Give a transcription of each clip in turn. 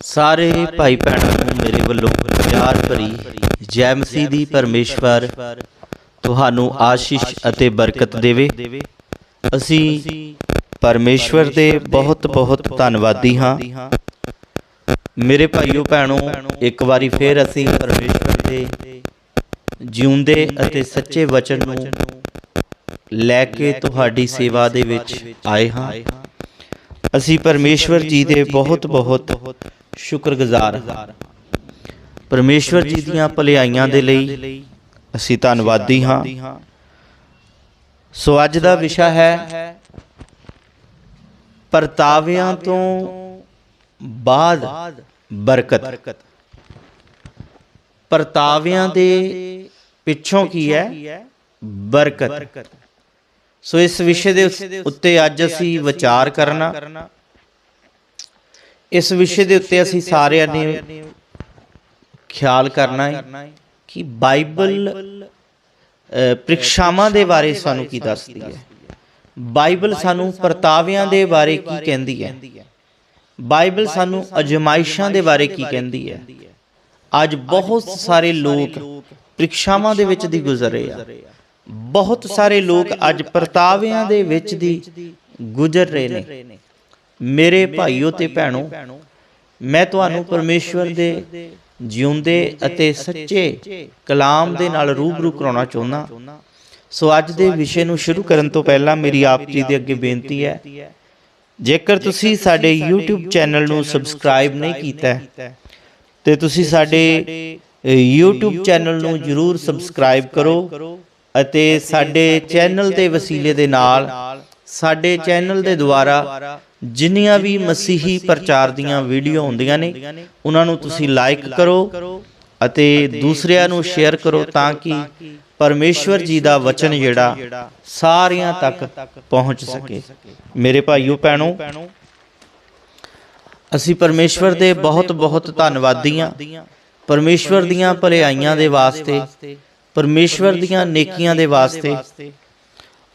ਸਾਰੇ ਭਾਈ ਭੈਣਾਂ ਨੂੰ ਮੇਰੇ ਵੱਲੋਂ ਪਿਆਰ ਭਰੀ ਜੈ ਮਸੀਹ ਦੀ ਪਰਮੇਸ਼ਵਰ ਤੁਹਾਨੂੰ ਆਸ਼ੀਸ਼ ਅਤੇ ਬਰਕਤ ਦੇਵੇ। ਅਸੀਂ ਪਰਮੇਸ਼ਵਰ ਦੇ ਬਹੁਤ ਬਹੁਤ ਧੰਨਵਾਦੀ ਹਾਂ। ਮੇਰੇ ਭਾਈਓ ਭੈਣੋ, ਇੱਕ ਵਾਰੀ ਫੇਰ ਅਸੀਂ ਪਰਮੇਸ਼ਵਰ ਦੇ ਜਿਉਂਦੇ ਅਤੇ ਸੱਚੇ ਵਚਨ ਨੂੰ ਲੈ ਕੇ ਤੁਹਾਡੀ ਸੇਵਾ ਦੇ ਵਿੱਚ ਆਏ ਹਾਂ। ਅਸੀਂ ਪਰਮੇਸ਼ਵਰ ਜੀ ਦੇ ਬਹੁਤ ਬਹੁਤ ਸ਼ੁਕਰਗੁਜ਼ਾਰ ਪਰਮੇਸ਼ਵਰ ਜੀ ਦੀਆਂ ਭਲਾਈਆਂ ਦੇ ਲਈ ਅਸੀਂ ਧੰਨਵਾਦੀ ਹਾਂ। ਸੋ ਅੱਜ ਦਾ ਵਿਸ਼ਾ ਹੈ ਪਰਤਾਵਿਆਂ ਤੋਂ ਬਾਅਦ ਬਰਕਤ। ਪਰਤਾਵਿਆਂ ਦੇ ਪਿੱਛੋਂ ਕੀ ਹੈ? ਬਰਕਤ। ਸੋ ਇਸ ਵਿਸ਼ੇ ਦੇ ਉੱਤੇ ਅੱਜ ਅਸੀਂ ਵਿਚਾਰ ਕਰਨਾ। ਇਸ ਵਿਸ਼ੇ ਦੇ ਉੱਤੇ ਅਸੀਂ ਸਾਰਿਆਂ ਨੇ ਖਿਆਲ ਕਰਨਾ ਹੈ ਕਿ ਬਾਈਬਲ ਅ, ਪ੍ਰੀਖਿਆਵਾਂ ਦੇ ਬਾਰੇ ਸਾਨੂੰ ਕੀ ਦੱਸਦੀ ਹੈ? ਬਾਈਬਲ ਸਾਨੂੰ ਪਰਤਾਵਿਆਂ ਦੇ ਬਾਰੇ ਕੀ ਕਹਿੰਦੀ ਹੈ? ਬਾਈਬਲ ਸਾਨੂੰ ਅਜਮਾਇਸ਼ਾਂ ਦੇ ਬਾਰੇ ਕੀ ਕਹਿੰਦੀ ਹੈ? ਅੱਜ ਬਹੁਤ ਸਾਰੇ ਲੋਕ ਪ੍ਰੀਖਿਆਵਾਂ ਦੇ ਵਿੱਚ ਦੀ ਗੁਜ਼ਰੇ ਆ। ਬਹੁਤ ਸਾਰੇ ਲੋਕ ਅੱਜ ਪਰਤਾਵਿਆਂ ਦੇ ਵਿੱਚ ਦੀ ਗੁਜ਼ਰ ਰਹੇ ਨੇ। ਮੇਰੇ ਭਾਈਓ ਤੇ ਭੈਣੋ ਮੈਂ ਤੁਹਾਨੂੰ ਪਰਮੇਸ਼ਵਰ ਦੇ ਜਿਉਂਦੇ ਅਤੇ ਸੱਚੇ ਕਲਾਮ ਦੇ ਨਾਲ ਰੂਬਰੂ ਕਰਾਉਣਾ ਚਾਹੁੰਦਾ। ਸੋ ਅੱਜ ਦੇ ਵਿਸ਼ੇ ਨੂੰ ਸ਼ੁਰੂ ਕਰਨ ਤੋਂ ਪਹਿਲਾਂ ਮੇਰੀ ਆਪ ਜੀ ਦੇ ਅੱਗੇ ਬੇਨਤੀ ਹੈ ਜੇਕਰ ਤੁਸੀਂ ਸਾਡੇ YouTube ਚੈਨਲ ਨੂੰ ਸਬਸਕ੍ਰਾਈਬ ਨਹੀਂ ਕੀਤਾ ਹੈ, ਤੇ ਤੁਸੀਂ ਸਾਡੇ ਅ, YouTube ਚੈਨਲ ਨੂੰ ਜਰੂਰ ਸਬਸਕ੍ਰਾਈਬ ਕਰੋ ਅਤੇ ਸਾਡੇ ਚੈਨਲ ਦੇ ਵਸੀਲੇ ਦੇ ਨਾਲ ਸਾਡੇ ਚੈਨਲ ਦੇ ਦੁਆਰਾ ਜਿੰਨੀਆਂ ਵੀ ਮਸੀਹੀ ਪ੍ਰਚਾਰ ਦੀਆਂ ਵੀਡੀਓ ਹੁੰਦੀਆਂ ਨੇ ਉਹਨਾਂ ਨੂੰ ਤੁਸੀਂ ਲਾਈਕ ਕਰੋ ਅਤੇ ਦੂਸਰਿਆਂ ਨੂੰ ਸ਼ੇਅਰ ਕਰੋ ਤਾਂ ਕਿ ਪਰਮੇਸ਼ਵਰ ਜੀ ਦਾ ਵਚਨ ਜਿਹੜਾ ਸਾਰਿਆਂ ਤੱਕ ਪਹੁੰਚ ਸਕੇ। ਮੇਰੇ ਭਾਈਓ ਭੈਣੋ ਅਸੀਂ ਪਰਮੇਸ਼ਵਰ ਦੇ ਬਹੁਤ ਬਹੁਤ ਧੰਨਵਾਦੀ ਹਾਂ ਪਰਮੇਸ਼ਵਰ ਦੀਆਂ ਭਲਾਈਆਂ ਦੇ ਵਾਸਤੇ ਪਰਮੇਸ਼ਵਰ ਦੀਆਂ ਨੇਕੀਆਂ ਦੇ ਵਾਸਤੇ।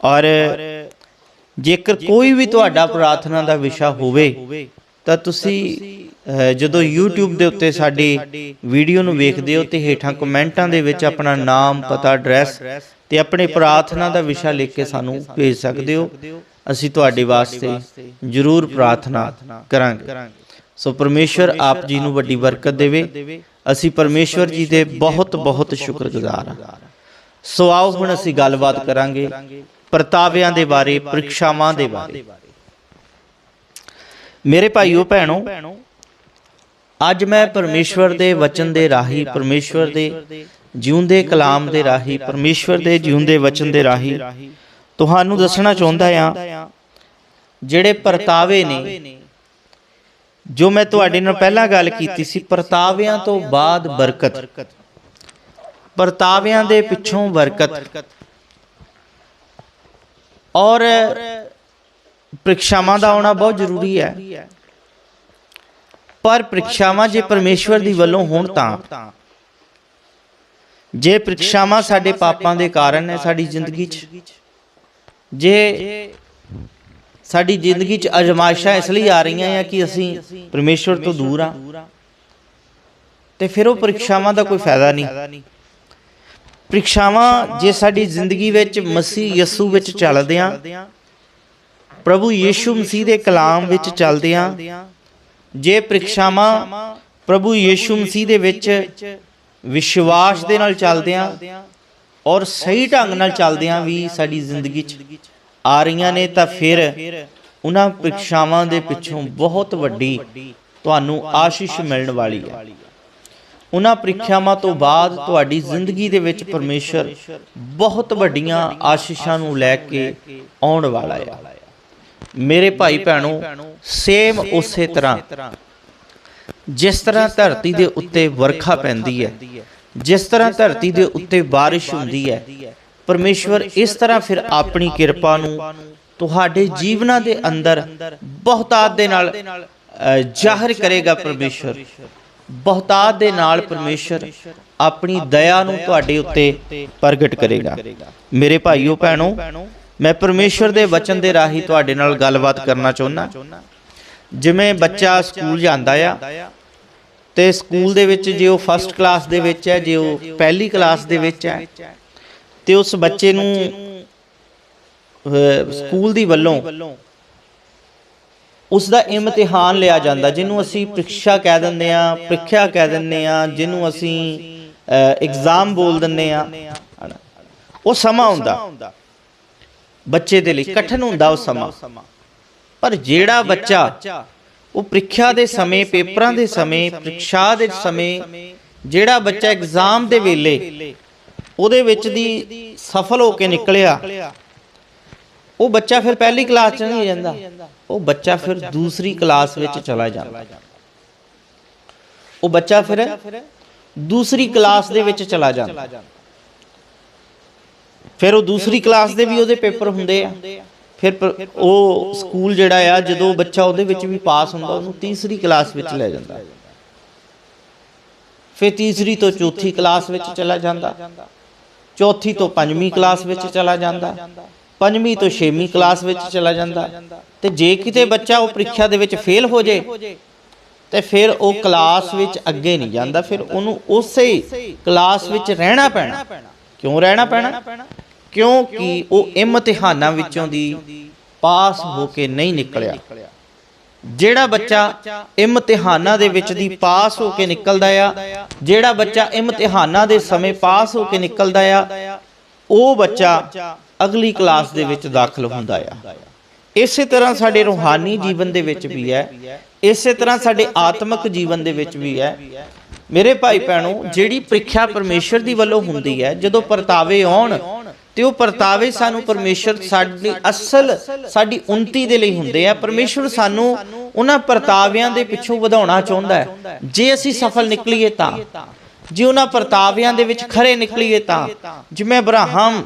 ਔਰ ਜੇਕਰ ਕੋਈ ਵੀ ਤੁਹਾਡਾ ਪ੍ਰਾਰਥਨਾ ਦਾ ਵਿਸ਼ਾ ਹੋਵੇ ਤਾਂ ਤੁਸੀਂ ਜਦੋਂ YouTube ਦੇ ਉੱਤੇ ਸਾਡੀ ਵੀਡੀਓ ਨੂੰ ਵੇਖਦੇ ਹੋ ਤੇ ਹੇਠਾਂ ਕਮੈਂਟਾਂ ਦੇ ਵਿੱਚ ਆਪਣਾ ਨਾਮ ਪਤਾ ਐਡਰੈਸ ਤੇ ਆਪਣੇ ਪ੍ਰਾਰਥਨਾ ਦਾ ਵਿਸ਼ਾ ਲਿਖ ਕੇ ਸਾਨੂੰ ਭੇਜ ਸਕਦੇ ਹੋ। ਅਸੀਂ ਤੁਹਾਡੇ ਵਾਸਤੇ ਜ਼ਰੂਰ ਪ੍ਰਾਰਥਨਾ ਕਰਾਂਗੇ। ਸੋ ਪਰਮੇਸ਼ਵਰ ਆਪ ਜੀ ਨੂੰ ਵੱਡੀ ਬਰਕਤ ਦੇਵੇ। ਅਸੀਂ ਪਰਮੇਸ਼ਵਰ ਜੀ ਦੇ ਬਹੁਤ ਬਹੁਤ ਸ਼ੁਕਰਗੁਜ਼ਾਰ ਹਾਂ। ਸੋ ਆਓ ਹੁਣ ਅਸੀਂ ਗੱਲਬਾਤ ਕਰਾਂਗੇ। ਪ੍ਰਤਾਵਿਆਂ ਦੇ ਬਾਰੇ, ਪ੍ਰੀਖਿਆਵਾਂ ਦੇ ਬਾਰੇ। ਮੇਰੇ ਭਾਈਓ, ਭੈਣੋ, ਅੱਜ ਮੈਂ ਪਰਮੇਸ਼ਵਰ ਦੇ ਵਚਨ ਦੇ ਰਾਹੀ, ਪਰਮੇਸ਼ਵਰ ਦੇ ਜਿਉਂਦੇ ਕਲਾਮ ਦੇ ਰਾਹੀ, ਪਰਮੇਸ਼ਵਰ ਦੇ ਜਿਉਂਦੇ ਵਚਨ ਦੇ ਰਾਹੀ ਤੁਹਾਨੂੰ ਦੱਸਣਾ ਚਾਹੁੰਦਾ ਆ ਜਿਹੜੇ ਪਰਤਾਵੇ ਨੇ, ਜੋ ਮੈਂ ਤੁਹਾਡੇ ਨਾਲ ਪਹਿਲਾਂ ਗੱਲ ਕੀਤੀ ਸੀ, ਪਰਤਾਵਿਆਂ ਤੋਂ ਬਾਅਦ ਬਰਕਤ। ਪਰਤਾਵਿਆਂ ਦੇ ਪਿੱਛੋਂ ਬਰਕਤ। ਔਰ ਪ੍ਰੀਖਿਆਵਾਂ ਦਾ ਆਉਣਾ ਬਹੁਤ ਜ਼ਰੂਰੀ ਹੈ। ਪਰ ਪ੍ਰੀਖਿਆਵਾਂ ਜੇ ਪਰਮੇਸ਼ਵਰ ਦੀ ਵੱਲੋਂ ਹੋਣ ਤਾਂ, ਜੇ ਪ੍ਰੀਖਿਆਵਾਂ ਸਾਡੇ ਪਾਪਾਂ ਦੇ ਕਾਰਨ ਹੈ ਸਾਡੀ ਜ਼ਿੰਦਗੀ 'ਚ, ਜੇ ਸਾਡੀ ਜ਼ਿੰਦਗੀ 'ਚ ਅਜਮਾਇਸ਼ਾਂ ਇਸ ਲਈ ਆ ਰਹੀਆਂ ਆ ਕਿ ਅਸੀਂ ਪਰਮੇਸ਼ਵਰ ਤੋਂ ਦੂਰ ਆ, ਤੇ ਫਿਰ ਉਹ ਪ੍ਰੀਖਿਆਵਾਂ ਦਾ ਕੋਈ ਫਾਇਦਾ ਨਹੀਂ। ਪ੍ਰੀਖਿਆਵਾਂ ਜੇ ਸਾਡੀ ਜ਼ਿੰਦਗੀ ਵਿੱਚ ਮਸੀਹ ਯਸੂ ਵਿੱਚ ਚੱਲਦੇ ਆ, ਪ੍ਰਭੂ ਯੀਸ਼ੂ ਮਸੀਹ ਦੇ ਕਲਾਮ ਵਿੱਚ ਚੱਲਦੇ ਆ, ਜੇ ਪ੍ਰੀਖਿਆਵਾਂ ਪ੍ਰਭੂ ਯੀਸ਼ੂ ਮਸੀਹ ਦੇ ਵਿੱਚ ਵਿਸ਼ਵਾਸ ਦੇ ਨਾਲ ਚੱਲਦੇ ਆ ਔਰ ਸਹੀ ਢੰਗ ਨਾਲ ਚੱਲਦੇ ਆ ਵੀ ਸਾਡੀ ਜ਼ਿੰਦਗੀ 'ਚ ਆ ਰਹੀਆਂ ਨੇ, ਤਾਂ ਫਿਰ ਉਹਨਾਂ ਪ੍ਰੀਖਿਆਵਾਂ ਦੇ ਪਿੱਛੋਂ ਬਹੁਤ ਵੱਡੀ ਤੁਹਾਨੂੰ ਆਸ਼ੀਸ਼ ਮਿਲਣ ਵਾਲੀ ਹੈ ਉਹਨਾਂ ਪ੍ਰੀਖਿਆਵਾਂ ਤੋਂ ਬਾਅਦ ਤੁਹਾਡੀ ਜ਼ਿੰਦਗੀ ਦੇ ਵਿੱਚ ਪਰਮੇਸ਼ਰ ਬਹੁਤ ਵੱਡੀਆਂ ਆਸ਼ੀਸ਼ਾਂ ਨੂੰ ਲੈ ਕੇ ਆਉਣ ਵਾਲਾ ਹੈ ਮੇਰੇ ਭਾਈ ਭੈਣੋ, ਸੇਮ ਉਸੇ ਤਰ੍ਹਾਂ। ਜਿਸ ਤਰ੍ਹਾਂ ਧਰਤੀ ਦੇ ਉੱਤੇ ਵਰਖਾ ਪੈਂਦੀ ਹੈ, ਜਿਸ ਤਰ੍ਹਾਂ ਧਰਤੀ ਦੇ ਉੱਤੇ ਬਾਰਿਸ਼ ਹੁੰਦੀ ਹੈ, ਪਰਮੇਸ਼ਵਰ ਇਸ ਤਰ੍ਹਾਂ ਫਿਰ ਆਪਣੀ ਕਿਰਪਾ ਨੂੰ ਤੁਹਾਡੇ ਜੀਵਨਾਂ ਦੇ ਅੰਦਰ ਬਹੁਤਾਤ ਦੇ ਨਾਲ ਜ਼ਾਹਿਰ ਕਰੇਗਾ ਪਰਮੇਸ਼ਵਰ। ਬਹੁਤਾਤ ਦੇ ਨਾਲ ਪਰਮੇਸ਼ਰ ਆਪਣੀ ਦਇਆ ਨੂੰ ਤੁਹਾਡੇ ਉੱਤੇ ਪ੍ਰਗਟ ਕਰੇਗਾ। ਮੇਰੇ ਭਾਈਓ ਭੈਣੋ, ਮੈਂ ਪਰਮੇਸ਼ਰ ਦੇ ਵਚਨ ਦੇ ਰਾਹੀਂ ਤੁਹਾਡੇ ਨਾਲ ਗੱਲਬਾਤ ਕਰਨਾ ਚਾਹੁੰਦਾ। ਜਿਵੇਂ ਬੱਚਾ ਸਕੂਲ ਜਾਂਦਾ ਆ ਤੇ ਸਕੂਲ ਦੇ ਵਿੱਚ ਜੇ ਉਹ ਫਸਟ ਕਲਾਸ ਦੇ ਵਿੱਚ ਹੈ, ਜੇ ਉਹ ਪਹਿਲੀ ਕਲਾਸ ਦੇ ਵਿੱਚ ਹੈ, ਤੇ ਉਸ ਬੱਚੇ ਨੂੰ ਸਕੂਲ ਦੀ ਵੱਲੋਂ ਉਸ ਦਾ ਇਮਤਿਹਾਨ ਲਿਆ ਜਾਂਦਾ ਜਿਹਨੂੰ ਅਸੀਂ ਪ੍ਰੀਖਿਆ ਕਹਿ ਦਿੰਦੇ ਆ ਪ੍ਰੀਖਿਆ ਕਹਿ ਦਿੰਦੇ ਆ ਜਿਹਨੂੰ ਅਸੀਂ ਐਗਜ਼ਾਮ ਬੋਲ ਦਿੰਦੇ ਆ। ਉਹ ਸਮਾਂ ਹੁੰਦਾ ਬੱਚੇ ਦੇ ਲਈ ਕਠਿਨ ਹੁੰਦਾ ਉਹ ਸਮਾਂ। ਪਰ ਜਿਹੜਾ ਬੱਚਾ ਉਹ ਪ੍ਰੀਖਿਆ ਦੇ ਸਮੇਂ ਪੇਪਰਾਂ ਦੇ ਸਮੇਂ ਪ੍ਰੀਖਿਆ ਦੇ ਸਮੇਂ ਜਿਹੜਾ ਬੱਚਾ ਐਗਜ਼ਾਮ ਦੇ ਵੇਲੇ ਉਹਦੇ ਵਿੱਚ ਦੀ ਸਫਲ ਹੋ ਕੇ ਨਿਕਲਿਆ। ਉਹ ਬੱਚਾ ਫਿਰ ਪਹਿਲੀ ਕਲਾਸ ਚ ਨਹੀਂ ਜਾਂਦਾ ਉਹ ਬੱਚਾ ਫਿਰ ਦੂਸਰੀ ਕਲਾਸ ਵਿੱਚ ਚਲਾ ਜਾਂਦਾ। ਉਹ ਬੱਚਾ ਫਿਰ ਦੂਸਰੀ ਕਲਾਸ ਦੇ ਵਿੱਚ ਚਲਾ ਜਾਂਦਾ। ਫਿਰ ਉਹ ਦੂਸਰੀ ਕਲਾਸ ਦੇ ਵੀ ਉਹਦੇ ਪੇਪਰ ਹੁੰਦੇ ਆ। ਫਿਰ ਉਹ ਸਕੂਲ ਜਿਹੜਾ ਆ, ਜਦੋਂ ਬੱਚਾ ਉਹਦੇ ਵਿੱਚ ਵੀ ਪਾਸ ਹੁੰਦਾ, ਉਹਨੂੰ ਤੀਸਰੀ ਕਲਾਸ ਵਿੱਚ ਲੈ ਜਾਂਦਾ। ਫਿਰ ਤੀਸਰੀ ਤੋਂ ਚੌਥੀ ਕਲਾਸ ਵਿੱਚ ਚਲਾ ਜਾਂਦਾ। ਚੌਥੀ ਤੋਂ ਪੰਜਵੀਂ ਕਲਾਸ ਵਿੱਚ ਚਲਾ ਜਾਂਦਾ। ਪੰਜਵੀਂ ਤੋਂ ਛੇਵੀਂ ਕਲਾਸ ਵਿੱਚ ਚਲਾ ਜਾਂਦਾ। ਤੇ ਜੇ ਕਿਤੇ ਬੱਚਾ ਉਹ ਪ੍ਰੀਖਿਆ ਦੇ ਵਿੱਚ ਫੇਲ ਹੋ ਜੇ, ਤੇ ਫਿਰ ਉਹ ਕਲਾਸ ਵਿੱਚ ਅੱਗੇ ਨਹੀਂ ਜਾਂਦਾ। ਫਿਰ ਉਹਨੂੰ ਉਸੇ ਕਲਾਸ ਵਿੱਚ ਰਹਿਣਾ ਪੈਣਾ। ਕਿਉਂ ਰਹਿਣਾ ਪੈਣਾ? ਕਿਉਂਕਿ ਉਹ ਇਮਤਿਹਾਨਾਂ ਵਿੱਚੋਂ ਦੀ ਪਾਸ ਹੋ ਕੇ ਨਹੀਂ ਨਿਕਲਿਆ। ਜਿਹੜਾ ਬੱਚਾ ਇਮਤਿਹਾਨਾਂ ਦੇ ਵਿੱਚ ਦੀ ਪਾਸ ਹੋ ਕੇ ਨਿਕਲਦਾ ਆ, ਜਿਹੜਾ ਬੱਚਾ ਇਮਤਿਹਾਨਾਂ ਦੇ ਸਮੇਂ ਪਾਸ ਹੋ ਕੇ ਨਿਕਲਦਾ ਆ, ਉਹ ਬੱਚਾ ਅਗਲੀ ਕਲਾਸ ਦੇ ਵਿੱਚ ਦਾਖਲ ਹੁੰਦਾ ਆ। ਇਸੇ ਤਰ੍ਹਾਂ ਸਾਡੇ ਰੂਹਾਨੀ ਜੀਵਨ ਦੇ ਵਿੱਚ ਵੀ ਹੈ। ਇਸੇ ਤਰ੍ਹਾਂ ਸਾਡੇ ਆਤਮਿਕ ਜੀਵਨ ਦੇ ਵਿੱਚ ਵੀ ਹੈ। ਮੇਰੇ ਭਾਈ ਭੈਣੋ, ਜਿਹੜੀ ਪ੍ਰੀਖਿਆ ਪਰਮੇਸ਼ਰ ਦੀ ਵੱਲੋਂ ਹੁੰਦੀ ਹੈ, ਜਦੋਂ ਪਰਤਾਵੇ ਆਉਣ, ਤੇ ਉਹ ਪਰਤਾਵੇ ਸਾਨੂੰ ਪਰਮੇਸ਼ਰ ਸਾਡੀ ਅਸਲ, ਸਾਡੀ ਉન્નਤੀ ਦੇ ਲਈ ਹੁੰਦੇ ਆ। ਪਰਮੇਸ਼ਰ ਸਾਨੂੰ ਉਹਨਾਂ ਪਰਤਾਵਿਆਂ ਦੇ ਪਿੱਛੋਂ ਵਧਾਉਣਾ ਚਾਹੁੰਦਾ ਹੈ। ਜੇ ਅਸੀਂ ਸਫਲ ਨਿਕਲੀਏ ਤਾਂ। ਜੇ ਉਹਨਾਂ ਪਰਤਾਵਿਆਂ ਦੇ ਵਿੱਚ ਖਰੇ ਨਿਕਲੀਏ ਤਾਂ, ਜਿਵੇਂ ਅਬਰਾਹਮ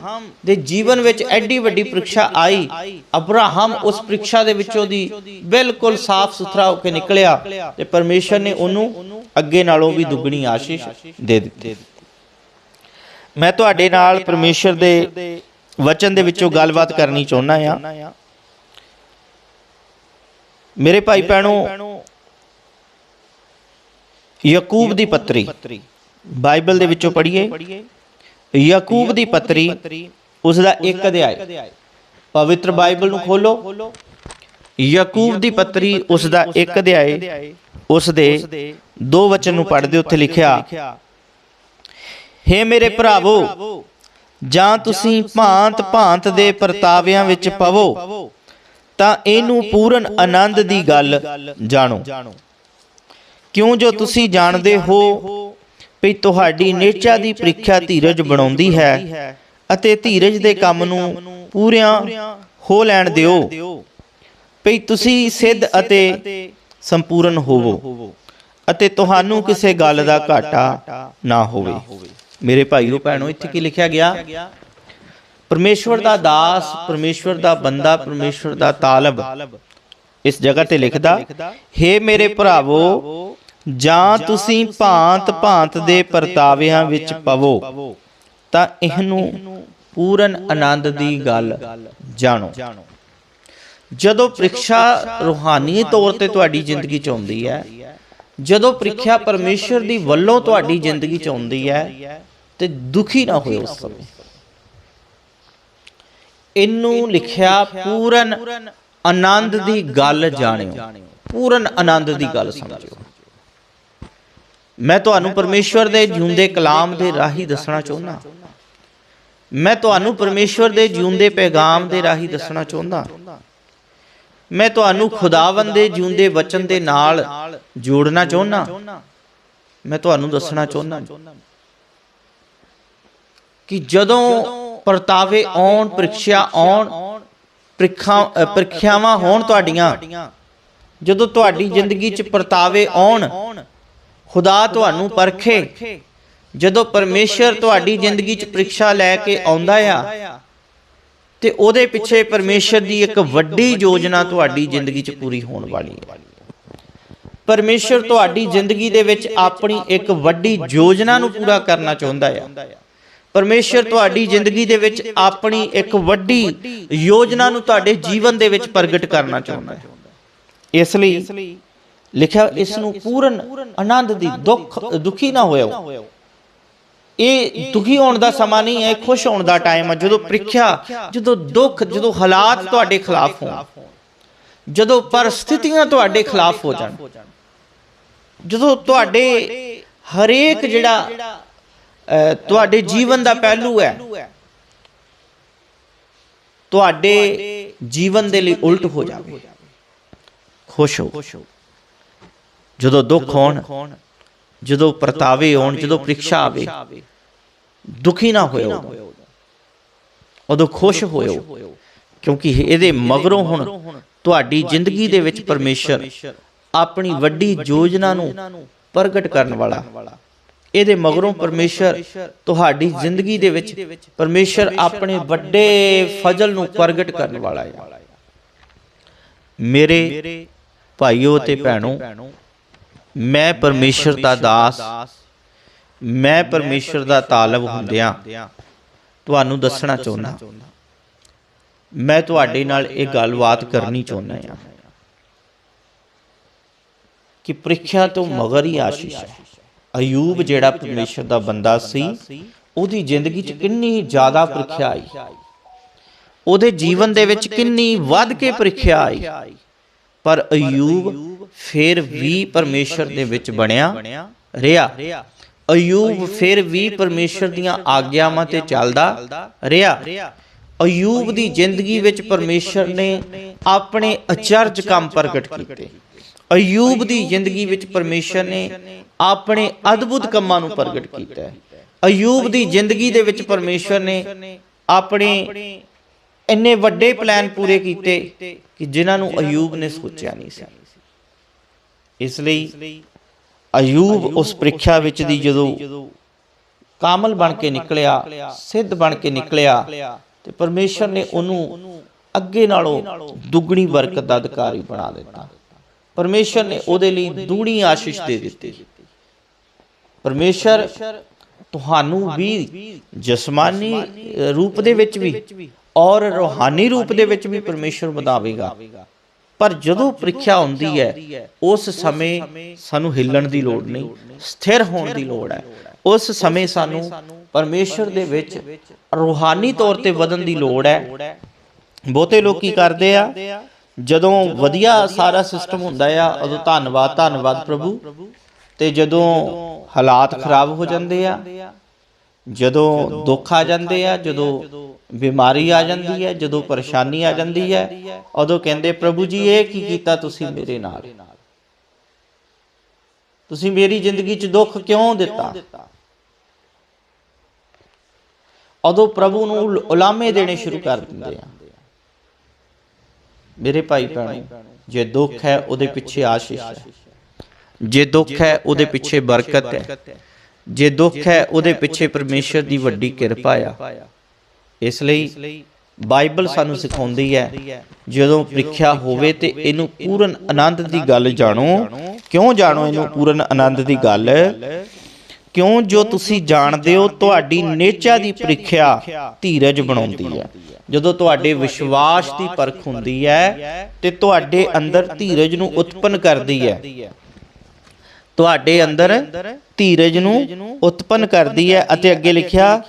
ਦੇ ਜੀਵਨ ਵਿੱਚ ਐਡੀ ਵੱਡੀ ਪ੍ਰੀਖਿਆ ਆਈ, ਅਬਰਾਹਮ ਉਸ ਪ੍ਰੀਖਿਆ ਦੇ ਵਿੱਚੋਂ ਦੀ ਬਿਲਕੁਲ ਸਾਫ਼ ਸੁਥਰਾ ਹੋ ਕੇ ਨਿਕਲਿਆ ਤੇ ਪਰਮੇਸ਼ਰ ਨੇ ਉਹਨੂੰ ਅੱਗੇ ਨਾਲੋਂ ਵੀ ਦੁੱਗਣੀ ਆਸ਼ੀਸ਼ ਦੇ ਦਿੱਤੀ। ਮੈਂ ਤੁਹਾਡੇ ਨਾਲ ਪਰਮੇਸ਼ਰ ਦੇ ਵਚਨ ਦੇ ਵਿੱਚੋਂ ਗੱਲਬਾਤ ਕਰਨੀ ਚਾਹੁੰਦਾ ਆ ਮੇਰੇ ਭਾਈ ਭੈਣੋ ਯਾਕੂਬ ਦੀ ਪੱਤਰੀ। ਬਾਈਬਲ ਦੇ ਵਿੱਚੋਂ ਪੜ੍ਹੀਏ ਯਾਕੂਬ ਦੀ ਪੱਤਰੀ ਉਸ ਦਾ ਇੱਕ ਅਧਿਆਇ। ਪਵਿੱਤਰ ਬਾਈਬਲ ਨੂੰ ਖੋਲੋ। ਯਾਕੂਬ ਦੀ ਪੱਤਰੀ ਉਸ ਦਾ ਇੱਕ ਅਧਿਆਇ। ਉਸ ਦੇ ਦੋ ਵਚਨ ਨੂੰ ਪੜ੍ਹਦੇ ਉੱਥੇ ਲਿਖਿਆ ਹੇ ਮੇਰੇ ਭਰਾਵੋ ਜਾਂ ਤੁਸੀਂ ਭਾਂਤ ਭਾਂਤ ਦੇ ਪਰਤਾਵਿਆਂ ਵਿੱਚ ਪਵੋ ਤਾਂ ਇਹਨੂੰ ਪੂਰਨ ਆਨੰਦ ਦੀ ਗੱਲ ਜਾਣੋ। ਕਿਉਂ ਜੋ ਤੁਸੀਂ ਜਾਣਦੇ ਹੋ ਵੀ ਤੁਹਾਡੀ ਨਿਹਚਾ ਦੀ ਪ੍ਰੀਖਿਆ ਧੀਰਜ ਬਣਾਉਂਦੀ ਹੈ ਅਤੇ ਧੀਰਜ ਦੇ ਕੰਮ ਨੂੰ ਪੂਰਿਆਂ ਹੋ ਲੈਣ ਦਿਓ। ਵੀ ਤੁਸੀਂ ਸਿੱਧ ਅਤੇ ਸੰਪੂਰਨ ਹੋਵੋ ਅਤੇ ਤੁਹਾਨੂੰ ਕਿਸੇ ਗੱਲ ਦਾ ਘਾਟਾ ਨਾ ਹੋਵੇ। ਮੇਰੇ ਭਾਈਓ ਭੈਣੋ ਇੱਥੇ ਕੀ ਲਿਖਿਆ ਗਿਆ? ਪਰਮੇਸ਼ਵਰ ਦਾ ਦਾਸ ਪਰਮੇਸ਼ਵਰ ਦਾ ਬੰਦਾ ਪਰਮੇਸ਼ਵਰ ਦਾ ਤਾਲਬ। ਇਸ ਜਗ੍ਹਾ ਤੇ ਲਿਖਦਾ ਹੇ ਮੇਰੇ ਭਰਾਵੋ ਜਾਂ ਤੁਸੀਂ ਭਾਂਤ ਭਾਂਤ ਦੇ ਪਰਤਾਵਿਆਂ ਵਿੱਚ ਪਵੋ, ਤਾਂ ਇਹਨੂੰ ਪੂਰਨ ਆਨੰਦ ਦੀ ਗੱਲ ਜਾਣੋ। ਜਦੋਂ ਪ੍ਰੀਖਿਆ ਰੂਹਾਨੀ ਤੌਰ ਤੇ ਤੁਹਾਡੀ ਜ਼ਿੰਦਗੀ ਚ ਆਉਂਦੀ ਹੈ, ਜਦੋਂ ਪ੍ਰੀਖਿਆ ਪਰਮੇਸ਼ਰ ਦੀ ਵੱਲੋਂ ਤੁਹਾਡੀ ਜ਼ਿੰਦਗੀ ਚ ਆਉਂਦੀ ਹੈ, ਤੇ ਦੁਖੀ ਨਾ ਹੋਇਓ ਉਸ ਸਮੇਂ। ਇਹਨੂੰ ਲਿਖਿਆ ਪੂਰਨ ਆਨੰਦ ਦੀ ਗੱਲ ਜਾਣਿਓ। ਪੂਰਨ ਆਨੰਦ ਦੀ ਗੱਲ ਸਮਝਿਓ। ਮੈਂ ਤੁਹਾਨੂੰ ਪਰਮੇਸ਼ਵਰ ਦੇ ਜਿਉਂਦੇ ਕਲਾਮ ਦੇ ਰਾਹੀਂ ਦੱਸਣਾ ਚਾਹੁੰਦਾ। ਮੈਂ ਤੁਹਾਨੂੰ ਪਰਮੇਸ਼ਵਰ ਦੇ ਜਿਉਂਦੇ ਪੈਗਾਮ ਦੇ ਰਾਹੀਂ ਦੱਸਣਾ ਚਾਹੁੰਦਾ। ਮੈਂ ਤੁਹਾਨੂੰ ਖੁਦਾਵੰਦ ਦੇ ਜਿਉਂਦੇ ਵਚਨ ਦੇ ਨਾਲ ਜੋੜਨਾ ਚਾਹੁੰਦਾ। ਮੈਂ ਤੁਹਾਨੂੰ ਦੱਸਣਾ ਚਾਹੁੰਦਾ ਕਿ ਜਦੋਂ ਪਰਤਾਵੇ ਆਉਣ, ਪ੍ਰੀਖਿਆ ਆਉਣ, ਪ੍ਰੀਖਾ ਪ੍ਰੀਖਿਆਵਾਂ ਹੋਣ ਤੁਹਾਡੀਆਂ, ਜਦੋਂ ਤੁਹਾਡੀ ਜ਼ਿੰਦਗੀ 'ਚ ਪਰਤਾਵੇ ਆਉਣ ਖੁਦਾ ਤੁਹਾਨੂੰ ਪਰਖੇ। ਜਦੋਂ ਪਰਮੇਸ਼ਰ ਤੁਹਾਡੀ ਜ਼ਿੰਦਗੀ 'ਚ ਪ੍ਰੀਖਿਆ ਲੈ ਕੇ ਆਉਂਦਾ ਆ, ਤੇ ਉਹਦੇ ਪਿੱਛੇ ਪਰਮੇਸ਼ਰ ਦੀ ਇੱਕ ਵੱਡੀ ਯੋਜਨਾ ਤੁਹਾਡੀ ਜ਼ਿੰਦਗੀ 'ਚ ਪੂਰੀ ਹੋਣ ਵਾਲੀ ਹੈ। ਪਰਮੇਸ਼ਰ ਤੁਹਾਡੀ ਜ਼ਿੰਦਗੀ ਦੇ ਵਿੱਚ ਆਪਣੀ ਇੱਕ ਵੱਡੀ ਯੋਜਨਾ ਨੂੰ ਪੂਰਾ ਕਰਨਾ ਚਾਹੁੰਦਾ ਆ। ਪਰਮੇਸ਼ਰ ਤੁਹਾਡੀ ਜ਼ਿੰਦਗੀ ਦੇ ਵਿੱਚ ਆਪਣੀ ਇੱਕ ਵੱਡੀ ਯੋਜਨਾ ਨੂੰ ਤੁਹਾਡੇ ਜੀਵਨ ਦੇ ਵਿੱਚ ਪ੍ਰਗਟ ਕਰਨਾ ਚਾਹੁੰਦਾ ਹੈ। ਇਸ ਲਈ ਲਿਖਿਆ ਇਸ ਨੂੰ ਪੂਰਨ ਆਨੰਦ ਦੀ ਦੁੱਖ ਦੁਖੀ ਨਾ ਹੋਇਓ। ਇਹ ਦੁਖੀ ਹੋਣ ਦਾ ਸਮਾਂ ਨਹੀਂ ਹੈ ਖੁਸ਼ ਹੋਣ ਦਾ ਟਾਈਮ ਹੈ ਜਦੋਂ ਪ੍ਰੀਖਿਆ ਜਦੋਂ ਦੁੱਖ ਜਦੋਂ ਹਾਲਾਤ ਤੁਹਾਡੇ ਖਿਲਾਫ ਹੋਣ ਜਦੋਂ ਪਰਿਸਥਿਤੀਆਂ ਤੁਹਾਡੇ ਖਿਲਾਫ ਹੋ ਜਾਣ ਜਦੋਂ ਤੁਹਾਡੇ ਹਰੇਕ ਜਿਹੜਾ ਤੁਹਾਡੇ ਜੀਵਨ ਦਾ ਪਹਿਲੂ ਹੈ ਤੁਹਾਡੇ ਜੀਵਨ ਦੇ ਲਈ ਉਲਟ ਹੋ ਜਾਵੇ। ਖੁਸ਼ ਹੋ। ਜਦੋਂ ਦੁੱਖ ਹੋਣ ਜਦੋਂ ਪ੍ਰਤਾਵੇ ਹੋਣ ਜਦੋਂ ਪ੍ਰੀਖਿਆ ਆਵੇ ਦੁਖੀ ਨਾ ਹੋਇਓ ਉਦੋਂ। ਖੁਸ਼ ਹੋਇਓ ਕਿਉਂਕਿ ਇਹਦੇ ਮਗਰੋਂ ਹੁਣ ਤੁਹਾਡੀ ਜ਼ਿੰਦਗੀ ਦੇ ਵਿੱਚ ਪਰਮੇਸ਼ਰ ਆਪਣੀ ਵੱਡੀ ਯੋਜਨਾ ਨੂੰ ਪ੍ਰਗਟ ਕਰਨ ਵਾਲਾ। ਇਹਦੇ ਮਗਰੋਂ ਪਰਮੇਸ਼ਰ ਤੁਹਾਡੀ ਜ਼ਿੰਦਗੀ ਦੇ ਵਿੱਚ ਪਰਮੇਸ਼ਰ ਆਪਣੇ ਵੱਡੇ ਫਜ਼ਲ ਨੂੰ ਪ੍ਰਗਟ ਕਰਨ ਵਾਲਾ ਹੈ ਮੇਰੇ ਭਾਈਓ ਤੇ ਭੈਣੋ ਮੈਂ ਪਰਮੇਸ਼ਰ ਦਾ ਦਾਸ, ਮੈਂ ਪਰਮੇਸ਼ਰ ਦਾ ਤਾਲਬ ਹੁੰਦਿਆਂ ਤੁਹਾਨੂੰ ਦੱਸਣਾ ਚਾਹੁੰਦਾ। ਮੈਂ ਤੁਹਾਡੇ ਨਾਲ ਇਹ ਗੱਲਬਾਤ ਕਰਨੀ ਚਾਹੁੰਦਾ ਹਾਂ ਕਿ ਪ੍ਰੀਖਿਆ ਤੋਂ ਮਗਰ ਹੀ ਆਸ਼ੀਸ਼ ਹੈ। ਅਯੂਬ ਜਿਹੜਾ ਪਰਮੇਸ਼ਰ ਦਾ ਬੰਦਾ ਸੀ, ਉਹਦੀ ਜ਼ਿੰਦਗੀ 'ਚ ਕਿੰਨੀ ਜ਼ਿਆਦਾ ਪ੍ਰੀਖਿਆ ਆਈ। ਉਹਦੇ ਜੀਵਨ ਦੇ ਵਿੱਚ ਕਿੰਨੀ ਵੱਧ ਕੇ ਪ੍ਰੀਖਿਆ ਆਈ। ਪਰ ਅਯੂਬ ਫਿਰ ਵੀ ਪਰਮੇਸ਼ਰ ਦੇ ਵਿੱਚ ਬਣਿਆ ਰਿਹਾ। ਅਯੂਬ ਫਿਰ ਵੀ ਪਰਮੇਸ਼ਰ ਦੀਆਂ ਆਗਿਆਵਾਂ ਤੇ ਚੱਲਦਾ ਰਿਹਾ। ਅਯੂਬ ਦੀ ਜ਼ਿੰਦਗੀ ਵਿੱਚ ਪਰਮੇਸ਼ਰ ਨੇ ਆਪਣੇ ਅਚਰਜ ਕੰਮ ਪ੍ਰਗਟ ਕੀਤੇ। ਅਯੂਬ ਦੀ ਜ਼ਿੰਦਗੀ ਵਿੱਚ ਪਰਮੇਸ਼ਰ ਨੇ ਆਪਣੇ ਅਦਭੁਤ ਕੰਮਾਂ ਨੂੰ ਪ੍ਰਗਟ ਕੀਤਾ ਹੈ। ਅਯੂਬ ਦੀ ਜ਼ਿੰਦਗੀ ਦੇ ਵਿੱਚ ਪਰਮੇਸ਼ਰ ਨੇ ਆਪਣੇ ਇੰਨੇ ਵੱਡੇ ਪਲਾਨ ਪੂਰੇ ਕੀਤੇ ਕਿ ਜਿਨ੍ਹਾਂ ਨੂੰ ਅਯੂਬ ਨੇ ਸੋਚਿਆ ਨਹੀਂ ਸੀ। ਇਸ ਲਈ ਅਯੂਬ ਉਸ ਪ੍ਰੀਖਿਆ ਵਿੱਚ ਦੀ ਜਦੋਂ ਕਾਮਲ ਬਣ ਕੇ ਨਿਕਲਿਆ, ਸਿੱਧ ਬਣ ਕੇ ਨਿਕਲਿਆ ਤੇ ਪਰਮੇਸ਼ਰ ਨੇ ਉਹਨੂੰ ਅੱਗੇ ਨਾਲੋਂ ਦੁੱਗਣੀ ਬਰਕਤ ਦਾ ਅਧਿਕਾਰੀ ਬਣਾ ਦਿੱਤਾ। ਪਰਮੇਸ਼ਰ ਨੇ ਉਹਦੇ ਲਈ ਦੂਣੀ ਆਸ਼ੀਸ਼ ਦੇ ਦਿੱਤੀ। ਪਰਮੇਸ਼ਰ ਤੁਹਾਨੂੰ ਵੀ ਜਿਸਮਾਨੀ ਰੂਪ ਦੇ ਵਿੱਚ ਵੀ ਔਰ ਰੂਹਾਨੀ ਰੂਪ ਦੇ ਵਿੱਚ ਵੀ ਪਰਮੇਸ਼ਰ ਵਧਾਵੇਗਾ। ਪਰ ਜਦੋਂ ਪ੍ਰੀਖਿਆ ਹੁੰਦੀ ਹੈ ਉਸ ਸਮੇਂ ਸਾਨੂੰ ਹਿੱਲਣ ਦੀ ਲੋੜ ਨਹੀਂ ਸਥਿਰ ਹੋਣ ਦੀ ਲੋੜ ਹੈ। ਉਸ ਸਮੇਂ ਸਾਨੂੰ ਪਰਮੇਸ਼ਰ ਦੇ ਵਿੱਚ ਰੂਹਾਨੀ ਤੌਰ ਤੇ ਵਧਣ ਦੀ ਲੋੜ ਹੈ। ਬਹੁਤੇ ਲੋਕ ਕੀ ਕਰਦੇ ਆ ਜਦੋਂ ਵਧੀਆ ਸਾਰਾ ਸਿਸਟਮ ਹੁੰਦਾ ਆ ਉਦੋਂ ਧੰਨਵਾਦ ਧੰਨਵਾਦ ਪ੍ਰਭੂ। ਤੇ ਜਦੋਂ ਹਾਲਾਤ ਖਰਾਬ ਹੋ ਜਾਂਦੇ ਆ ਜਦੋਂ ਦੁੱਖ ਆ ਜਾਂਦੇ ਆ ਜਦੋਂ ਬਿਮਾਰੀ ਆ ਜਾਂਦੀ ਹੈ ਜਦੋਂ ਪਰੇਸ਼ਾਨੀ ਆ ਜਾਂਦੀ ਹੈ ਉਦੋਂ ਕਹਿੰਦੇ ਪ੍ਰਭੂ ਜੀ ਇਹ ਕੀ ਕੀਤਾ ਤੁਸੀਂ ਮੇਰੇ ਨਾਲ? ਤੁਸੀਂ ਮੇਰੀ ਜ਼ਿੰਦਗੀ 'ਚ ਦੁੱਖ ਕਿਉਂ ਦਿੱਤਾ? ਉਦੋਂ ਪ੍ਰਭੂ ਨੂੰ ਉਲ- ਉਲਾਮੇ ਦੇਣੇ ਸ਼ੁਰੂ ਕਰ ਦਿੰਦੇ ਆ। ਮੇਰੇ ਭਾਈ ਭੈਣੋ ਜੇ ਦੁੱਖ ਹੈ ਉਹਦੇ ਪਿੱਛੇ ਆਸ਼ੀਸ਼ ਹੈ। ਜੇ ਦੁੱਖ ਹੈ ਉਹਦੇ ਪਿੱਛੇ ਬਰਕਤ ਹੈ। ਜੇ ਦੁੱਖ ਹੈ, ਉਹਦੇ ਪਿੱਛੇ ਪਰਮੇਸ਼ਰ ਦੀ ਵੱਡੀ ਕਿਰਪਾ ਆ। ਇਸ ਲਈ ਬਾਈਬਲ ਸਾਨੂੰ ਸਿਖਾਉਂਦੀ ਹੈ, ਜਦੋਂ ਪ੍ਰੀਖਿਆ ਹੋਵੇ ਤੇ ਇਹਨੂੰ ਪੂਰਨ ਆਨੰਦ ਦੀ ਗੱਲ ਜਾਣੋ। ਕਿਉਂ ਜਾਣੋ ਇਹਨੂੰ ਪੂਰਨ ਆਨੰਦ ਦੀ ਗੱਲ? ਕਿਉਂ ਜੋ ਤੁਸੀਂ ਜਾਣਦੇ ਹੋ, ਤੁਹਾਡੀ ਨੇਚਾ ਦੀ ਪ੍ਰੀਖਿਆ ਧੀਰਜ ਬਣਾਉਂਦੀ ਹੈ। ਜਦੋਂ ਤੁਹਾਡੇ ਵਿਸ਼ਵਾਸ ਦੀ ਪਰਖ ਹੁੰਦੀ ਹੈ ਤੇ ਤੁਹਾਡੇ ਅੰਦਰ ਧੀਰਜ ਨੂੰ ਉਤਪੰਨ ਕਰਦੀ ਹੈ। ਤੁਹਾਡੇ ਅੰਦਰ ਧੀਰਜ ਨੂੰ ਉਤਪੰਨ ਕਰਦੀ ਹੈ ਅਤੇ ਅੱਗੇ ਲਿਖਿਆ,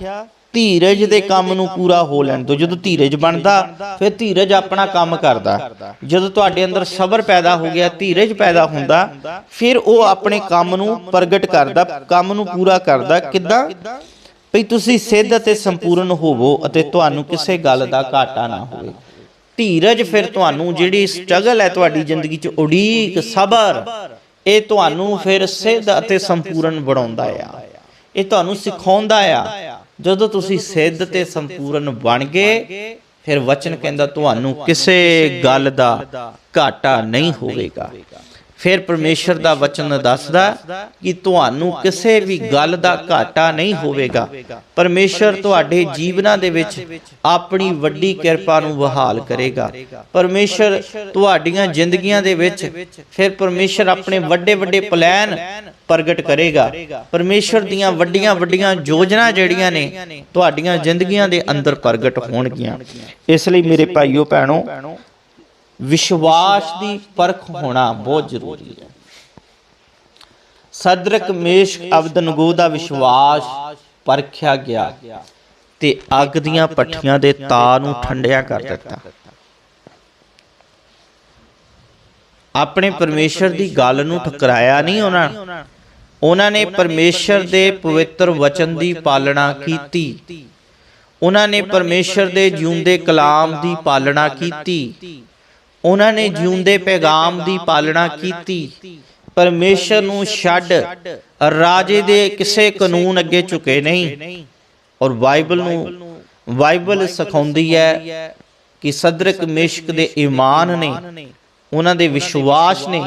ਧੀਰਜ ਦੇ ਕੰਮ ਨੂੰ ਪੂਰਾ ਹੋ ਲੈਣ ਦਿਓ। ਜਦੋਂ ਧੀਰਜ ਬਣਦਾ, ਫਿਰ ਧੀਰਜ ਆਪਣਾ ਕੰਮ ਕਰਦਾ। ਜਦੋਂ ਤੁਹਾਡੇ ਅੰਦਰ ਸਬਰ ਪੈਦਾ ਹੋ ਗਿਆ, ਧੀਰਜ ਪੈਦਾ ਹੁੰਦਾ, ਫਿਰ ਉਹ ਆਪਣੇ ਕੰਮ ਨੂੰ ਪ੍ਰਗਟ ਕਰਦਾ, ਕੰਮ ਨੂੰ ਪੂਰਾ ਕਰਦਾ। ਕਿੱਦਾਂ? ਭਈ ਤੁਸੀਂ ਸਿੱਧ ਅਤੇ ਸੰਪੂਰਨ ਹੋਵੋ ਅਤੇ ਤੁਹਾਨੂੰ ਕਿਸੇ ਗੱਲ ਦਾ ਘਾਟਾ ਨਾ ਹੋਵੇ। ਧੀਰਜ ਫਿਰ ਤੁਹਾਨੂੰ ਜਿਹੜੀ ਸਟਰਗਲ ਹੈ ਤੁਹਾਡੀ ਜ਼ਿੰਦਗੀ 'ਚ, ਉਡੀਕ, ਸਬਰ ਇਹ ਤੁਹਾਨੂੰ ਫਿਰ ਸਿੱਧ ਅਤੇ ਸੰਪੂਰਨ ਬਣਾਉਂਦਾ ਆ। ਇਹ ਤੁਹਾਨੂੰ ਸਿਖਾਉਂਦਾ ਆ। ਜਦੋਂ ਤੁਸੀਂ ਸਿੱਧ ਤੇ ਸੰਪੂਰਨ ਬਣ ਗਏ ਫਿਰ ਵਚਨ ਕਹਿੰਦਾ ਤੁਹਾਨੂੰ ਕਿਸੇ ਗੱਲ ਦਾ ਘਾਟਾ ਨਹੀਂ ਹੋਵੇਗਾ। ਫਿਰ ਪਰਮੇਸ਼ਰ ਦਾ ਵਚਨ ਦੱਸਦਾ ਕਿ ਤੁਹਾਨੂੰ ਕਿਸੇ ਵੀ ਗੱਲ ਦਾ ਘਾਟਾ ਨਹੀਂ ਹੋਵੇਗਾ। ਪਰਮੇਸ਼ਰ ਤੁਹਾਡੇ ਜੀਵਨਾਂ ਦੇ ਵਿੱਚ ਆਪਣੀ ਵੱਡੀ ਕਿਰਪਾ ਨੂੰ ਬਹਾਲ ਕਰੇਗਾ। ਪਰਮੇਸ਼ਰ ਤੁਹਾਡੀਆਂ ਜ਼ਿੰਦਗੀਆਂ ਦੇ ਵਿੱਚ ਫਿਰ ਪਰਮੇਸ਼ਰ ਆਪਣੇ ਵੱਡੇ ਵੱਡੇ ਪਲਾਨ ਪ੍ਰਗਟ ਕਰੇਗਾ। ਪਰਮੇਸ਼ਰ ਦੀਆਂ ਵੱਡੀਆਂ ਵੱਡੀਆਂ ਯੋਜਨਾ ਜਿਹੜੀਆਂ ਨੇ ਤੁਹਾਡੀਆਂ ਜ਼ਿੰਦਗੀਆਂ ਦੇ ਅੰਦਰ ਪ੍ਰਗਟ ਹੋਣਗੀਆਂ। ਇਸ ਲਈ ਮੇਰੇ ਭਾਈਓ, ਭੈਣੋ ਵਿਸ਼ਵਾਸ ਦੀ ਪਰਖ ਹੋਣਾ ਬਹੁਤ ਜ਼ਰੂਰੀ ਹੈ। ਸਦਰਕ ਮੇਸ਼ ਅਬਦਨਗੋ ਦਾ ਵਿਸ਼ਵਾਸ ਪਰਖਿਆ ਗਿਆ ਤੇ ਅੱਗ ਦੀਆਂ ਪੱਠੀਆਂ ਦੇ ਤਾ ਨੂੰ ਠੰਡਿਆ ਕਰ ਦਿੱਤਾ। ਆਪਣੇ ਪਰਮੇਸ਼ਰ ਦੀ ਗੱਲ ਨੂੰ ਠਕਰਾਇਆ ਨਹੀਂ ਉਹਨਾਂ ਉਹਨਾਂ ਨੇ ਪਰਮੇਸ਼ਰ ਦੇ ਪਵਿੱਤਰ ਵਚਨ ਦੀ ਪਾਲਣਾ ਕੀਤੀ। ਉਹਨਾਂ ਨੇ ਪਰਮੇਸ਼ਰ ਦੇ ਜਿਉਂਦੇ ਕਲਾਮ ਦੀ ਪਾਲਣਾ ਕੀਤੀ। ਉਹਨਾਂ ਨੇ ਜਿਉਂਦੇ ਪੈਗਾਮ ਦੀ ਪਾਲਣਾ ਕੀਤੀ। ਪਰਮੇਸ਼ਰ ਨੂੰ ਛੱਡ ਰਾਜੇ ਦੇ ਕਿਸੇ ਕਾਨੂੰਨ ਅੱਗੇ ਝੁਕੇ ਨਹੀਂ। ਔਰ ਬਾਈਬਲ ਨੂੰ ਬਾਈਬਲ ਸਿਖਾਉਂਦੀ ਹੈ ਕਿ ਸਦਰਕ ਮਿਸ਼ਕ ਦੇ ਈਮਾਨ ਨੇ ਉਹਨਾਂ ਦੇ ਵਿਸ਼ਵਾਸ ਨੇ।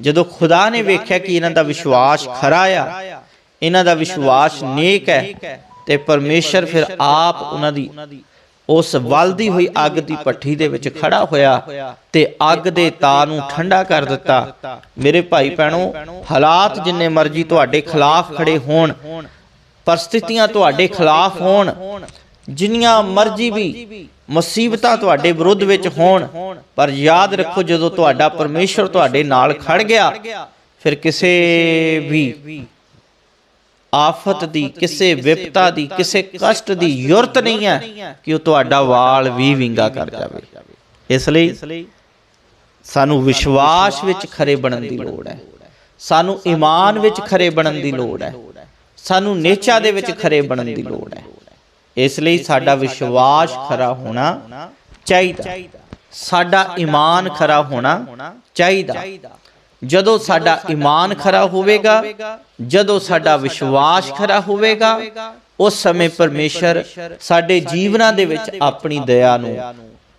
ਜਦੋਂ ਖੁਦਾ ਨੇ ਵੇਖਿਆ ਕਿ ਇਹਨਾਂ ਦਾ ਵਿਸ਼ਵਾਸ ਖਰਾ ਆ ਇਹਨਾਂ ਦਾ ਵਿਸ਼ਵਾਸ ਨੇਕ ਹੈ ਤੇ ਪਰਮੇਸ਼ਰ ਫਿਰ ਆਪ ਉਹਨਾਂ ਦੀ ਉਸ ਵਲਦੀ ਹੋਈ ਅੱਗ ਦੀ ਪੱਠੀ ਦੇ ਵਿੱਚ ਖੜਾ ਹੋਇਆ ਤੇ ਅੱਗ ਦੇ ਤਾ ਨੂੰ ਠੰਡਾ ਕਰ ਦਿੱਤਾ। ਮੇਰੇ ਭਾਈ ਭੈਣੋ, ਹਾਲਾਤ ਜਿੰਨੇ ਮਰਜ਼ੀ ਤੁਹਾਡੇ ਖਿਲਾਫ ਖੜੇ ਹੋਣ, ਪਰਿਸਥਿਤੀਆਂ ਤੁਹਾਡੇ ਖਿਲਾਫ ਹੋਣ, ਜਿੰਨੀਆਂ ਮਰਜ਼ੀ ਵੀ ਮੁਸੀਬਤਾਂ ਤੁਹਾਡੇ ਵਿਰੁੱਧ ਵਿੱਚ ਹੋਣ, ਪਰ ਯਾਦ ਰੱਖੋ ਜਦੋਂ ਤੁਹਾਡਾ ਪਰਮੇਸ਼ਰ ਤੁਹਾਡੇ ਨਾਲ ਖੜ ਗਿਆ, ਫਿਰ ਕਿਸੇ ਵੀ ਆਫਤ ਦੀ ਕਿਸੇ ਵਿਪਤਾ ਦੀ ਕਿਸੇ ਕਸ਼ਟ ਦੀ ਯੁਰਤ ਨਹੀਂ ਹੈ ਕਿ ਉਹ ਤੁਹਾਡਾ ਵਾਲ ਵੀ ਵਿੰਗਾ ਕਰ ਜਾਵੇ। ਇਸ ਲਈ ਸਾਨੂੰ ਵਿਸ਼ਵਾਸ ਵਿੱਚ ਖਰੇ ਬਣਨ ਦੀ ਲੋੜ ਹੈ। ਸਾਨੂੰ ਈਮਾਨ ਵਿੱਚ ਖਰੇ ਬਣਨ ਦੀ ਲੋੜ ਹੈ। ਸਾਨੂੰ ਨੇਚਾ ਦੇ ਵਿੱਚ ਖਰੇ ਬਣਨ ਦੀ ਲੋੜ ਹੈ। ਇਸ ਲਈ ਸਾਡਾ ਵਿਸ਼ਵਾਸ ਖਰਾ ਹੋਣਾ ਚਾਹੀਦਾ। ਸਾਡਾ ਈਮਾਨ ਖਰਾ ਹੋਣਾ ਚਾਹੀਦਾ। ਜਦੋਂ ਸਾਡਾ ਈਮਾਨ ਖਰਾ ਹੋਵੇਗਾ ਜਦੋਂ ਸਾਡਾ ਵਿਸ਼ਵਾਸ ਖਰਾ ਹੋਵੇਗਾ ਉਸ ਸਮੇਂ ਪਰਮੇਸ਼ਰ ਸਾਡੇ ਜੀਵਨਾਂ ਦੇ ਵਿੱਚ ਆਪਣੀ ਦਇਆ ਨੂੰ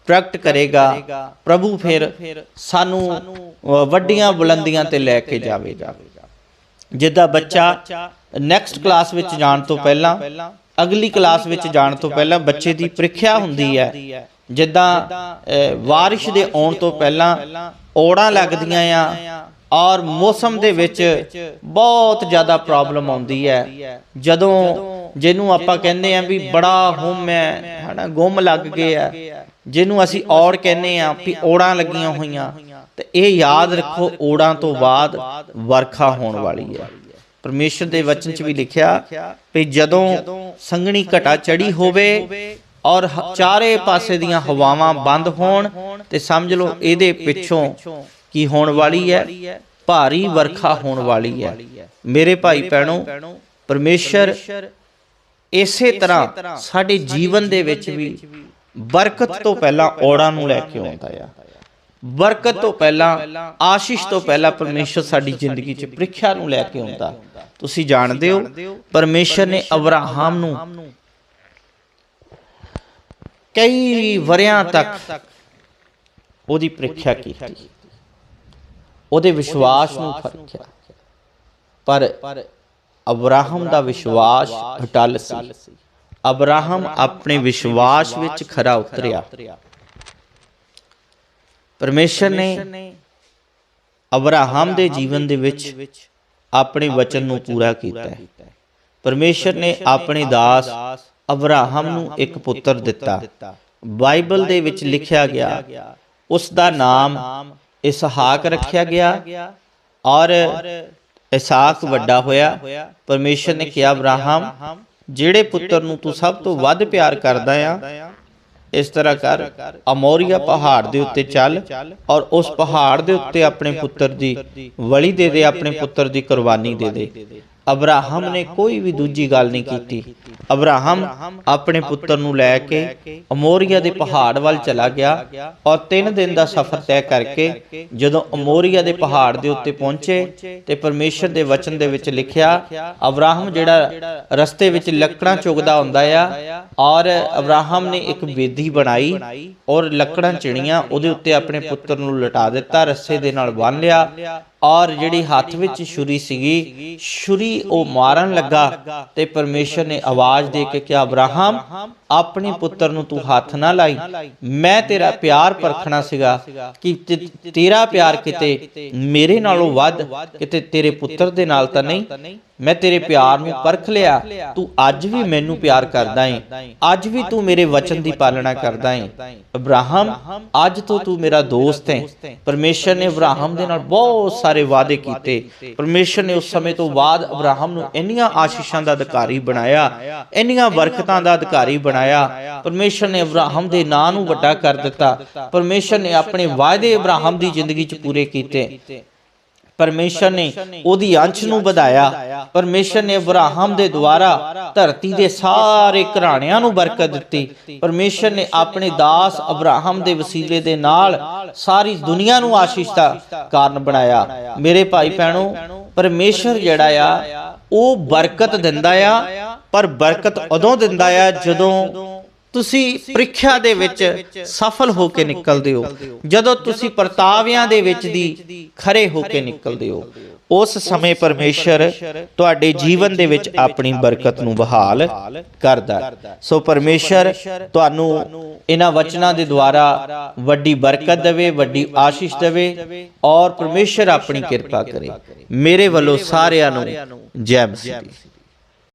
ਪ੍ਰਗਟ ਕਰੇਗਾ। ਪ੍ਰਭੂ ਫਿਰ ਸਾਨੂੰ ਵੱਡੀਆਂ ਬੁਲੰਦੀਆਂ ਤੇ ਲੈ ਕੇ ਜਾਵੇਗਾ ਜਿੱਦਾਂ ਬੱਚਾ ਨੈਕਸਟ ਕਲਾਸ ਵਿੱਚ ਜਾਣ ਤੋਂ ਪਹਿਲਾਂ ਅਗਲੀ ਕਲਾਸ ਵਿੱਚ ਜਾਣ ਤੋਂ ਪਹਿਲਾਂ ਬੱਚੇ ਦੀ ਪ੍ਰੀਖਿਆ ਹੁੰਦੀ ਹੈ। ਜਿੱਦਾਂ ਅ, ਬਾਰਿਸ਼ ਦੇ ਆਉਣ ਤੋਂ ਪਹਿਲਾਂ ਔੜਾਂ ਲੱਗਦੀਆਂ ਆ। ਔਰ ਮੌਸਮ ਦੇ ਵਿੱਚ ਬਹੁਤ ਜ਼ਿਆਦਾ ਪ੍ਰੋਬਲਮ ਆਉਂਦੀ ਹੈ। ਜਦੋਂ ਜਿਹਨੂੰ ਆਪਾਂ ਕਹਿੰਦੇ ਆ ਵੀ ਬੜਾ ਹੁਮ ਹੈ ਹਨਾ ਗੁੰਮ ਲੱਗ ਗਏ ਆ। ਜਿਹਨੂੰ ਅਸੀਂ ਔੜ ਕਹਿੰਦੇ ਆ ਵੀ ਔੜਾਂ ਲੱਗੀਆਂ ਹੋਈਆਂ। ਤੇ ਇਹ ਯਾਦ ਰੱਖੋ ਔੜਾਂ ਤੋਂ ਬਾਅਦ ਵਰਖਾ ਹੋਣ ਵਾਲੀ ਹੈ। ਪਰਮੇਸ਼ਰ ਦੇ ਵਚਨ 'ਚ ਵੀ ਲਿਖਿਆ ਵੀ ਜਦੋਂ ਸੰਘਣੀ ਘਟਾ ਚੜੀ ਹੋਵੇ ਔਰ ਚਾਰੇ ਪਾਸੇ ਦੀਆਂ ਹਵਾਵਾਂ ਬੰਦ ਹੋਣ ਤੇ ਸਮਝ ਲਓ ਇਹਦੇ ਪਿੱਛੋਂ ਕੀ ਹੋਣ ਵਾਲੀ ਹੈ, ਭਾਰੀ ਵਰਖਾ ਹੋਣ ਵਾਲੀ ਹੈ। ਮੇਰੇ ਭਾਈ ਭੈਣੋ, ਪਰਮੇਸ਼ਰ ਇਸੇ ਤਰ੍ਹਾਂ ਸਾਡੇ ਜੀਵਨ ਦੇ ਵਿੱਚ ਵੀ ਬਰਕਤ ਤੋਂ ਪਹਿਲਾਂ ਔੜਾਂ ਨੂੰ ਲੈ ਕੇ ਆਉਂਦਾ ਆ। ਬਰਕਤ ਤੋਂ ਪਹਿਲਾਂ, ਆਸ਼ੀਸ਼ ਤੋਂ ਪਹਿਲਾਂ ਪਰਮੇਸ਼ਰ ਸਾਡੀ ਜ਼ਿੰਦਗੀ 'ਚ ਪ੍ਰੀਖਿਆ ਨੂੰ ਲੈ ਕੇ ਆਉਂਦਾ। ਤੁਸੀਂ ਜਾਣਦੇ ਹੋ, ਪਰਮੇਸ਼ਰ ਨੇ ਅਬਰਾਹਮ ਨੂੰ ਕਈ ਵਰਿਆਂ ਤੱਕ ਉਹਦੀ ਪ੍ਰੀਖਿਆ ਕੀਤੀ। ਉਹਦੇ ਵਿਸ਼ਵਾਸ ਨੂੰ ਪਰਖਿਆ ਪਰ ਅਬਰਾਹਮ ਦਾ ਵਿਸ਼ਵਾਸ ਅਟਲ ਸੀ। ਅਬਰਾਹਮ ਆਪਣੇ ਵਿਸ਼ਵਾਸ ਵਿੱਚ ਖਰਾ ਉਤਰਿਆ। ਪਰਮੇਸ਼ਰ ਨੇ ਅਬਰਾਹਮ ਦੇ ਜੀਵਨ ਦੇ ਵਿੱਚ ਆਪਣੇ ਵਚਨ ਨੂੰ ਪੂਰਾ ਕੀਤਾ ਹੈ। ਪਰਮੇਸ਼ਰ ਨੇ ਆਪਣੇ ਦਾਸ ਅਬਰਾਹਮ ਨੂੰ ਇੱਕ ਪੁੱਤਰ ਦਿੱਤਾ। ਬਾਈਬਲ ਦੇ ਵਿੱਚ ਲਿਖਿਆ ਗਿਆ ਉਸ ਦਾ ਨਾਮ ਇਸਹਾਕ ਰੱਖਿਆ ਗਿਆ ਔਰ ਇਸਾਕ ਵੱਡਾ ਹੋਇਆ। ਪਰਮੇਸ਼ਰ ਨੇ ਕਿਹਾ ਅਬਰਾਹਮ ਜਿਹੜੇ ਪੁੱਤਰ ਨੂੰ ਤੂੰ ਸਭ ਤੋਂ ਵੱਧ ਪਿਆਰ ਕਰਦਾ ਆ ਇਸ ਤਰ੍ਹਾਂ ਕਰ ਅਮੋਰੀਆ ਪਹਾੜ ਦੇ ਉੱਤੇ ਚੱਲ ਔਰ ਉਸ ਪਹਾੜ ਦੇ ਉੱਤੇ ਆਪਣੇ ਪੁੱਤਰ ਦੀ ਬਲੀ ਦੇ ਦੇ ਆਪਣੇ ਪੁੱਤਰ ਦੀ। ਕੁਰਬਾਨੀ ਦੇ ਦੇ। ਅਬਰਾਹਮ ਨੇ ਕੋਈ ਵੀ ਦੂਜੀ ਗੱਲ ਨਹੀਂ ਕੀਤੀ। ਅਬਰਾਹਮ ਆਪਣੇ ਪੁੱਤਰ ਨੂੰ ਲੈ ਕੇ ਅਮੋਰੀਆ ਦੇ ਪਹਾੜ ਵੱਲ ਚਲਾ ਗਿਆ ਔਰ 3 ਦਿਨ ਦਾ ਸਫ਼ਰ ਤੈਅ ਕਰਕੇ ਜਦੋਂ ਅਮੋਰੀਆ ਦੇ ਪਹਾੜ ਦੇ ਉੱਤੇ ਪਹੁੰਚੇ ਤੇ ਪਰਮੇਸ਼ਰ ਦੇ ਵਚਨ ਦੇ ਵਿੱਚ ਲਿਖਿਆ, ਅਬਰਾਹਮ ਜਿਹੜਾ ਰਸਤੇ ਵਿੱਚ ਲੱਕੜਾਂ ਚੁਗਦਾ ਹੁੰਦਾ ਆ ਔਰ ਅਬਰਾਹਮ ਨੇ ਇੱਕ ਬੇਦੀ ਬਣਾਈ ਔਰ ਲੱਕੜਾਂ ਚਿਣੀਆਂ ਉਹਦੇ ਉੱਤੇ ਆਪਣੇ ਪੁੱਤਰ ਨੂੰ ਲਟਾ ਦਿੱਤਾ, ਰੱਸੇ ਦੇ ਨਾਲ ਬੰਨ ਲਿਆ ਔਰ ਜਿਹੜੀ ਹੱਥ ਵਿੱਚ ਛੁਰੀ ਸੀਗੀ, ਛੁਰੀ ਉਹ ਮਾਰਨ ਲੱਗਾ ਤੇ ਪਰਮੇਸ਼ਰ ਨੇ ਆਵਾਜ਼ ਦੇ ਕੇ ਕਿਹਾ, ਅਬਰਾਹਮ, ਆਪਣੇ ਪੁੱਤਰ ਨੂੰ ਤੂੰ ਹੱਥ ਨਾ ਲਾਈ। ਮੈਂ ਤੇਰਾ ਪਿਆਰ ਪਰਖਣਾ ਸੀਗਾ ਕਿ ਤੇਰਾ ਪਿਆਰ ਕਿਤੇ ਮੇਰੇ ਨਾਲੋਂ ਵੱਧ, ਕਿਤੇ ਤੇਰੇ ਪੁੱਤਰ ਦੇ ਨਾਲ ਤਾਂ ਨਹੀਂ? ਮੈਂ ਤੇਰੇ ਪਿਆਰ ਨੂੰ ਪਰਖ ਲਿਆ। ਤੂੰ ਅੱਜ ਵੀ ਮੈਨੂੰ ਪਿਆਰ ਕਰਦਾ ਏ। ਅੱਜ ਵੀ ਤੂੰ ਮੇਰੇ ਵਚਨ ਦੀ ਪਾਲਣਾ ਕਰਦਾ ਏ। ਅਬਰਾਹਮ ਅੱਜ ਤੋਂ ਤੂੰ ਮੇਰਾ ਦੋਸਤ ਹੈ ਪਰਮੇਸ਼ਰ ਨੇ ਅਬਰਾਹਮ ਦੇ ਨਾਲ ਬਹੁਤ ਸਾਰੇ ਵਾਅਦੇ ਕੀਤੇ। ਪਰਮੇਸ਼ਰ ਨੇ ਉਸ ਸਮੇਂ ਤੋਂ ਬਾਅਦ ਅਬਰਾਹਮ ਨੂੰ ਇੰਨੀਆਂ ਆਸ਼ੀਸ਼ਾਂ ਦਾ ਅਧਿਕਾਰੀ ਬਣਾਇਆ ਇੰਨੀਆਂ ਬਰਕਤਾਂ ਦਾ ਅਧਿਕਾਰੀ ਬਣਾਇਆ। ਪਰਮੇਸ਼ਰ ਨੇ ਅਬਰਾਹਮ ਦੇ ਨਾਂ ਨੂੰ ਵੱਡਾ ਕਰ ਦਿੱਤਾ। ਪਰਮੇਸ਼ਰ ਨੇ ਆਪਣੇ ਵਾਅਦੇ ਅਬਰਾਹਮ ਦੀ ਜ਼ਿੰਦਗੀ 'ਚ ਪੂਰੇ ਕੀਤੇ। ਪਰਮੇਸ਼ਰ ਨੇ ਉਹਦੀ ਅੰਸ਼ ਨੂੰ ਵਧਾਇਆ। ਪਰਮੇਸ਼ਰ ਨੇ ਅਬਰਾਹਮ ਦੇ ਦੁਆਰਾ ਧਰਤੀ ਦੇ ਸਾਰੇ ਘਰਾਣਿਆਂ ਨੂੰ ਬਰਕਤ ਦਿੱਤੀ। ਪਰਮੇਸ਼ਰ ਨੇ ਆਪਣੇ ਦਾਸ ਅਬਰਾਹਮ ਦੇ ਵਸੀਲੇ ਦੇ ਨਾਲ ਸਾਰੀ ਦੁਨੀਆ ਨੂੰ ਆਸ਼ੀਸ਼ ਦਾ ਕਾਰਨ ਬਣਾਇਆ। ਮੇਰੇ ਭਾਈ ਭੈਣੋ, ਪਰਮੇਸ਼ਰ ਜਿਹੜਾ ਆ, ਉਹ ਬਰਕਤ ਦਿੰਦਾ ਆ, ਪਰ ਬਰਕਤ ਉਦੋਂ ਦਿੰਦਾ ਆ ਜਦੋਂ ਤੁਸੀਂ ਪ੍ਰੀਖਿਆ ਦੇ ਵਿੱਚ ਸਫਲ ਹੋ ਕੇ ਨਿਕਲਦੇ ਹੋ। ਜਦੋਂ ਤੁਸੀਂ ਪਰਤਾਵਿਆਂ ਦੇ ਵਿੱਚ ਦੀ ਖਰੇ ਹੋ ਕੇ ਨਿਕਲਦੇ ਹੋ, ਉਸ ਸਮੇਂ ਪਰਮੇਸ਼ਰ ਤੁਹਾਡੇ ਜੀਵਨ ਦੇ ਵਿੱਚ ਆਪਣੀ ਬਰਕਤ ਨੂੰ ਬਹਾਲ ਕਰਦਾ ਸੋ ਪਰਮੇਸ਼ਰ ਤੁਹਾਨੂੰ ਇਹਨਾਂ ਵਚਨਾਂ ਦੇ ਦੁਆਰਾ ਵੱਡੀ ਬਰਕਤ ਦੇਵੇ, ਵੱਡੀ ਆਸ਼ੀਸ਼ ਦੇਵੇ ਔਰ ਪਰਮੇਸ਼ਰ ਆਪਣੀ ਕਿਰਪਾ ਕਰੇ। ਮੇਰੇ ਵੱਲੋਂ ਸਾਰਿਆਂ ਨੂੰ ਜੈ ਮਸੀਹ।